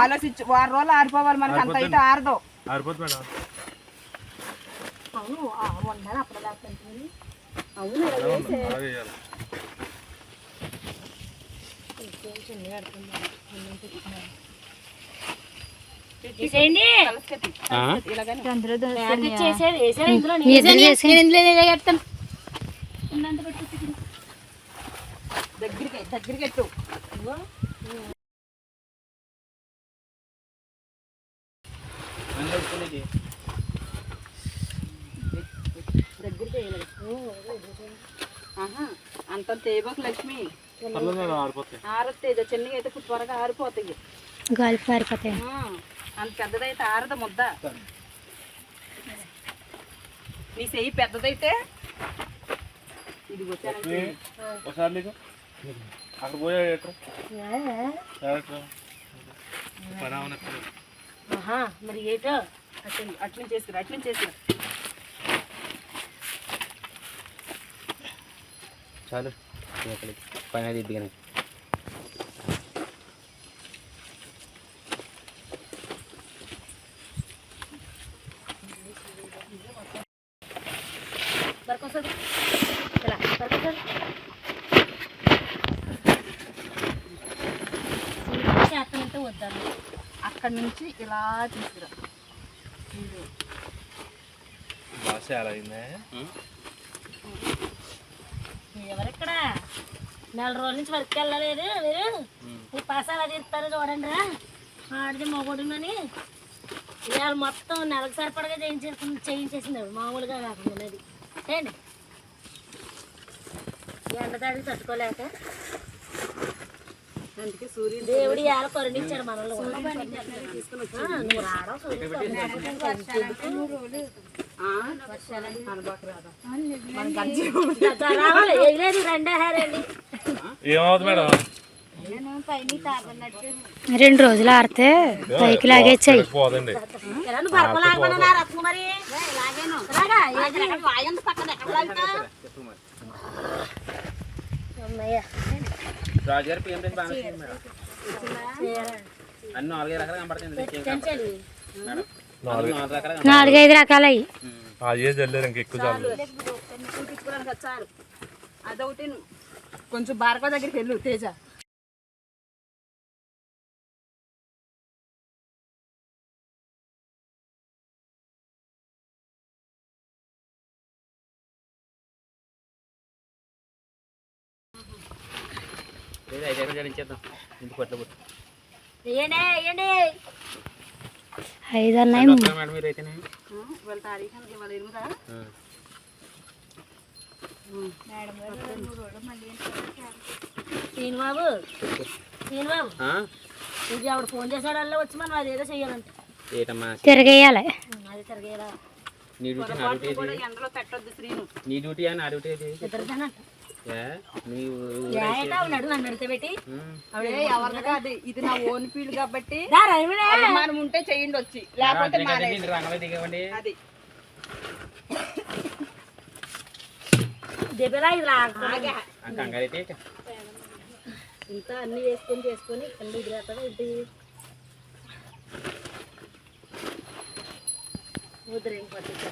ఆలోచించు వారం రోజులు ఆరిపోవాలి మనకి అంత అయితే ఆరదు. వేసారా ఇందులో దగ్గరికి అంత తేబోకు లక్ష్మి. ఇదో చిన్నగా అయితే త్వరగా ఆరిపోతాయి. గాలి పారిపోతాయి. ఆ, అంత పెద్దదైతే ఆరదు ముద్ద. నీ చెయ్యి పెద్దదైతే అక్కడ పోయా ఎట్రా ఎట్రా పని అవనట్లేదు ఆహా, మరి ఏటో అట్లా అట్లా చేసుకురా అట్లా చేసుకురా చాలు ఇక్కడికి పైన దిద్దిగానే దొరకొస్తుంది అక్కడి నుంచి ఇలా తీసుకురా ఎవరెక్కడ? నెల రోజుల నుంచి వర్క్ వెళ్ళలేదు మీరు. ఈ పాసాలు అది ఇస్తారు చూడండి రా. ఆడిది మొగుడునని ఇవాళ మొత్తం నెలకు సరిపడగా చేయించేసింది చేయించేసింది మామూలుగా కాకుండా అది ఏంటి? ఎండదాడికి తట్టుకోలేక? అందుకే సూర్యుడు దేవుడు ఇవాళ కరుణించాడు మనల్ని మేడం రెండు రోజులు ఆడితే పైకి లాగేచ్చాయి? అమ్మయ్య. రాజుగారి పిఎం రేంజ్ బాగా నచ్చింది మేడం. అన్ని నాలుగైదు రకాలు మేడం నాలుగు. రకాలు నాలుగైదు రకాలు అయ్యి ఇంకా ఎక్కువ చాలు. చూపించుకోవడానికి అది చాలు అదొకటి కొంచెం భార్గవ దగ్గరికి వెళ్ళు తేజ. లేదు ఐదు ఎకరాలు జడించేద్దాం. ఇంటికి కొట్ల ఐదు అన్నాయి. మేడం మీరు అయితేనే? ఇది ఆవిడ ఫోన్ వచ్చి మనం అదేదో చెయ్యాలంట. ఏటమ్మా? తిరగేయాలి. అది నీ డ్యూటీ నా డ్యూటీ కూడా ఏది? ఎండలో పెట్టొద్దు శ్రీను. నీ డ్యూటీ అని నన్ను ఎవరిది ఇది నా ఓన్ ఫీల్డ్ కాబట్టి. అభిమానం ఉంటే చేయండి వచ్చి. లేకపోతే అది. ఇది. ఇంత అన్ని వేసుకొని చేసుకొని కళ్ళు ఎదురేస్తాడు ముద్ర ఏం పట్టుకుంటా